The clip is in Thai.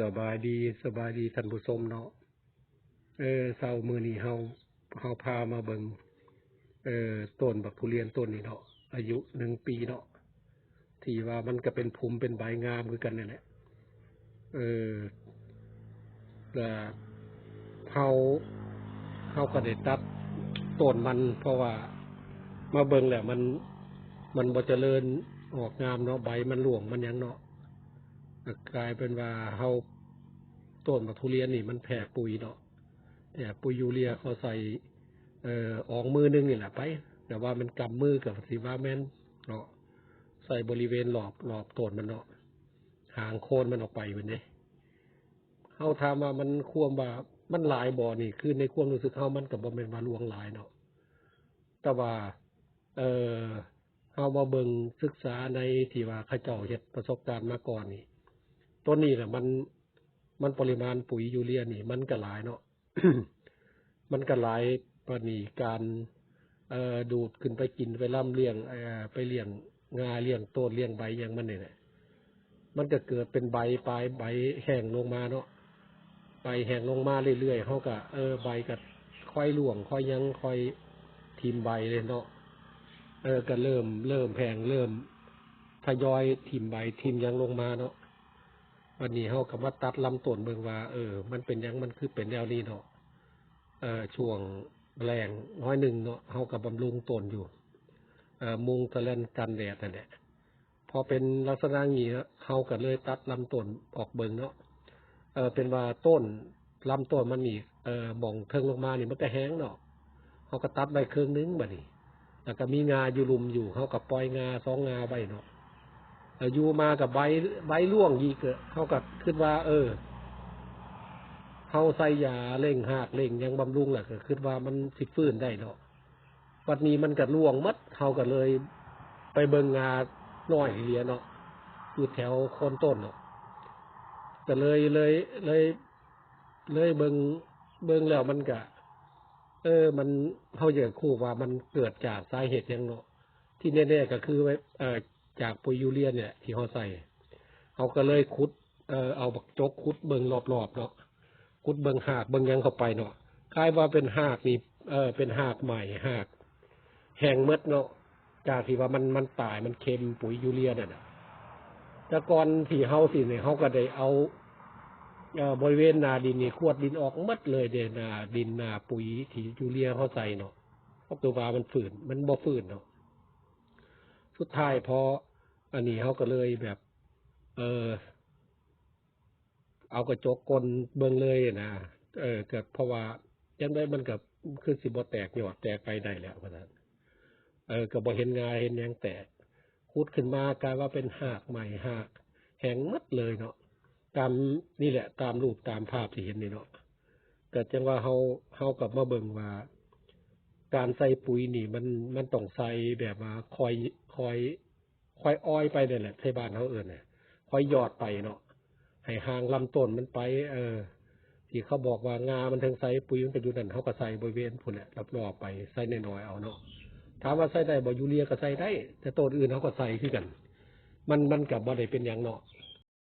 สบายดีสบายดีท่านผู้ชมเนาะเออเช้ามือนี้เฮาเฮาพามาเบิ่งเออต้นบักทุเรียนต้นนี้เนาะอายุหนึ่งปีเนาะที่ว่ามันก็เป็นภูมิเป็นใบงามคือกันนี่แหละเออก็เฮาเฮาก็ได้ตัดต้นมัน เพราะว่ามาเบิ่งแหล้วมัน มันบ่เจริญออกงามเนาะใบมันหลวงมันยังเนาะ ก็กลายเป็นว่าเฮาต้นบักทุเรียนนี่มันแผ่ปุ๋ยเนาะแผ่ปุ๋ยยูเรียเขาใส่เอ่อออกมือหนึงนี่แหละไป แต่ว่ามันกำมือกับสิว่าแม่นเนาะใส่บริเวณรอบรอบต้นมันเนาะห่างโคนมันออกไปเป็นเด้เฮาถามว่ามันควมว่ามันหลายบ่อนี่คือในความรู้สึกเฮามันก็บ่แม่นว่าลวงหลายเนาะแต่ว่า เอ่อเฮามาเบิ่งศึกษาในที่ว่าเขาเจ้าเฮ็ดประสบการณ์มาก่อนนี่ ต้นนี้แหละมันมันปริมาณปุ๋ยยูเรียนี่ มันก็หลายเนาะมันก็หลายปนีการเออดูดขึ้นไปกินไปล่ำเลี้ยงเออไปเลี้ยงงาเลี้ยงต้นเลี้ยงใบอย่างมันนี่แหละมันก็เกิดเป็นใบปลายใบแห้งลงมาเนาะใบแห้งลงมาเรื่อยๆเขาก็เออใบก็ค่อยร่วงค่อยยังค่อยทีมใบเลยเนาะเออก็เริ่มเริ่มแพงเริ่มทยอยทีมใบทีมยังลงมาเนาะ วันนี้เขาก็มาตัดลำต้นเบิ่งว่า เออ มันเป็นยังมันคือเป็นแนวนี้เนาะเอ่อช่วงแรงน้อยหนึ่งเนาะเขาก็บำรุงต้นอยู่ เอ่อมุงตะเลนกันแดดนั่นแหละพอเป็นลักษณะงนี้เขาก็เลยตัดลำต้นออกเบิ่งเนาะเออเป็นว่าต้นลำต้นมันนี่เอ่อหม่องเทิงลงมานี่มันก็แห้งเนาะเขาก็ตัดใบครึ่งหนึงบัดนี้แล้วก็มีงาอยู่ลุมอยู่เขาก็ปล่อยงาสองงาไว้เนาะ อยู่มากับใบใบร่วงยีกเกิดเขาก็คิดว่า เออเขาใส่ยาเร่งหากเร่งยังบำรุงแหละก็คิดว่ามันสิฟื้นได้เนาะวันนี้มันก็ร่วงมัดเขาก็เลย ไปเบิงงาน้อยเลียเนาะอยู่แถวโคนต้นเนาะก็เลยเลยเลย เลยเบิงเบิงแล้วมันก็เออ มันเขาอยากคู่ว่ามันเกิดจากสาเหตุยังเนาะที่แน่ๆก็คือไว้เออ จากปุ๋ยยูเรียเนี่ย ที่เขาใส่เขาก็เลยขุดเออเอาบักจกขุดเบิงรอบๆเนาะขุดเบิงหากเบิงยังเข้าไปเนาะกลายว่าเป็นหากนี่เออเป็นหากใหม่หากแห้งหมดเนาะจากที่ว่ามันมันตายมันเค็มปุ๋ยยูเรียเนี่ยนะแต่ก่อนที่เฮาสิเนี่ยเขาก็ได้เอาเออบริเวณนาดินนี่ขวดดินออกหมดเลยเดนาดินนาปุ๋ยที่ยูเรียเขาใส่เนาะเพราะตัวว่ามันฝืน มันบ่ฝืนเนาะสุดท้ายพอ อันนี้เขาก็เลยแบบ เออ เอากระจกกลเบิ่งเลยนะเออเกิดเพราะว่ายังได้มันกับคือสิบ่แตกยอดแตกไปได้แล้วเพราะฉะนั้นเออก็บ่เห็นงาเห็นยังแตกขุดขึ้นมากลายว่าเป็นหากใหม่หากแห้งมัดเลยเนาะตามนี่แหละ ตามรูปตามภาพที่เห็นนี่เนาะเกิดจังว่าเฮาเฮากับมาเบิ่งว่า การใส่ปุ๋ยนี่ มันมันต้องใส่แบบว่าคอยคอย คอยอ้อยไปเนี่ยแหละที่บ้านเขาเอื่นเนี่ยคอยหยอดไปเนาะให้ห่างลำต้นมันไป เออ ที่เขาบอกว่างา มันทั้งใส่ปุ๋ยมันไปอยู่นั่นเขาก็ใส่บริเวณพุ่นแหละรอบๆไปใส่น้อยๆเอาเนาะถามว่าใส่ได้บอยูเรียก็ใส่ได้ แต่ต้นอื่นเขาก็ใส่คือกัน มันมันกับบ่ได้เป็นอย่างเนาะ